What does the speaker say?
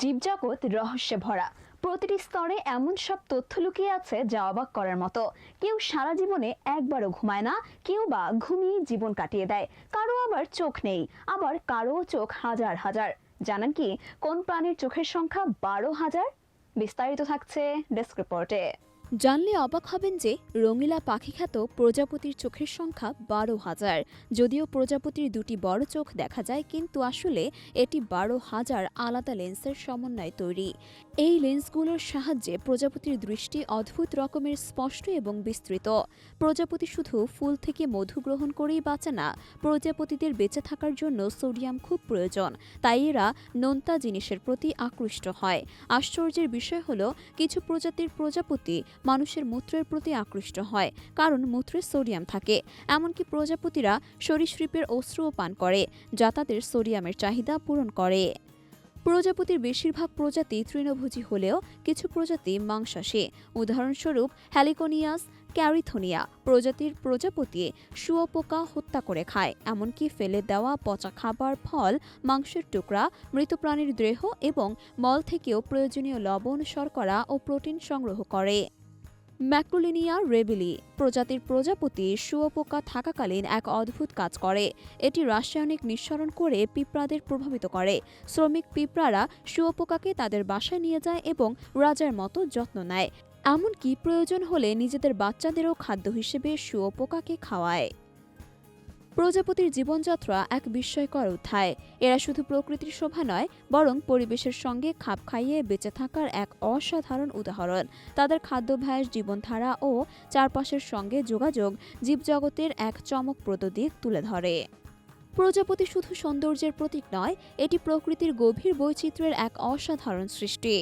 জীবজগৎ রহস্যে ভরা। প্রতিটি স্তরে এমন সব তথ্য লুকিয়ে আছে যা অবাক করার মতো। কেউ সারা জীবনে একবারও ঘুমায় না, কেউ বা ঘুমিয়ে জীবন কাটিয়ে দেয়। কারও আবার চোখ নেই, আবার কারও চোখ হাজার হাজার। জানান কি, কোন প্রাণীর চোখের সংখ্যা বারো হাজার? বিস্তারিত থাকছে ডেস্ক রিপোর্টে। জানলে অবাক হবেন যে রঙিলা পাখি খ্যাত প্রজাপতির চোখের সংখ্যা বারো হাজার। যদিও প্রজাপতির দুটি বড় চোখ দেখা যায়, কিন্তু আসলে এটি বারো হাজার আলাদা লেন্সের সমন্বয়ে তৈরি। এই লেন্সগুলোর সাহায্যে প্রজাপতির দৃষ্টি অদ্ভুত রকমের স্পষ্ট এবং বিস্তৃত। প্রজাপতি শুধু ফুল থেকে মধু গ্রহণ করেই বাঁচে না, প্রজাপতিদের বেঁচে থাকার জন্য সোডিয়াম খুব প্রয়োজন। তাই এরা নোনতা জিনিসের প্রতি আকৃষ্ট হয়। আশ্চর্যের বিষয় হলো, কিছু প্রজাতির প্রজাপতি মানুষের মূত্রের প্রতি আকৃষ্ট হয়, কারণ মূত্রে সোডিয়াম থাকে। এমনকি প্রজাপতিরা সরীসৃপের অস্ত্রও পান করে, যা তাদের সোডিয়ামের চাহিদা পূরণ করে। প্রজাপতির বেশিরভাগ প্রজাতি তৃণভোজী হলেও কিছু প্রজাতি মাংসাশী। উদাহরণস্বরূপ, হ্যালিকোনিয়াস ক্যারিথোনিয়া প্রজাতির প্রজাপতি শুয়োপোকা হত্যা করে খায়, এমনকি ফেলে দেওয়া পচা খাবার ফল, মাংসের টুকরা, মৃত প্রাণীর দেহ এবং মল থেকেও প্রয়োজনীয় লবণ, শর্করা ও প্রোটিন সংগ্রহ করে। ম্যাক্রোলিনিয়া রেবিলি প্রজাতির প্রজাপতি শুয়োপোকা থাকাকালীন এক অদ্ভুত কাজ করে। এটি রাসায়নিক নিঃসরণ করে পিঁপড়াদের প্রভাবিত করে। শ্রমিক পিঁপড়ারা শুয়োপোকাকে তাদের বাসায় নিয়ে যায় এবং রাজার মতো যত্ন নেয়। এমনকি প্রয়োজন হলে নিজেদের বাচ্চাদেরও খাদ্য হিসেবে শুয়োপোকাকে খাওয়ায়। প্রজাপতির জীবনযাত্রা এক বিস্ময়কর অধ্যায়। এরা শুধু প্রকৃতির শোভা নয়, বরং পরিবেশের সঙ্গে খাপ খাইয়ে বেঁচে থাকার এক অসাধারণ উদাহরণ। তাদের খাদ্যাভ্যাস, জীবনধারা ও চারপাশের সঙ্গে যোগাযোগ জীবজগতের এক চমকপ্রদ দিক তুলে ধরে। প্রজাপতি শুধু সৌন্দর্যের প্রতীক নয়, এটি প্রকৃতির গভীর বৈচিত্র্যের এক অসাধারণ সৃষ্টি।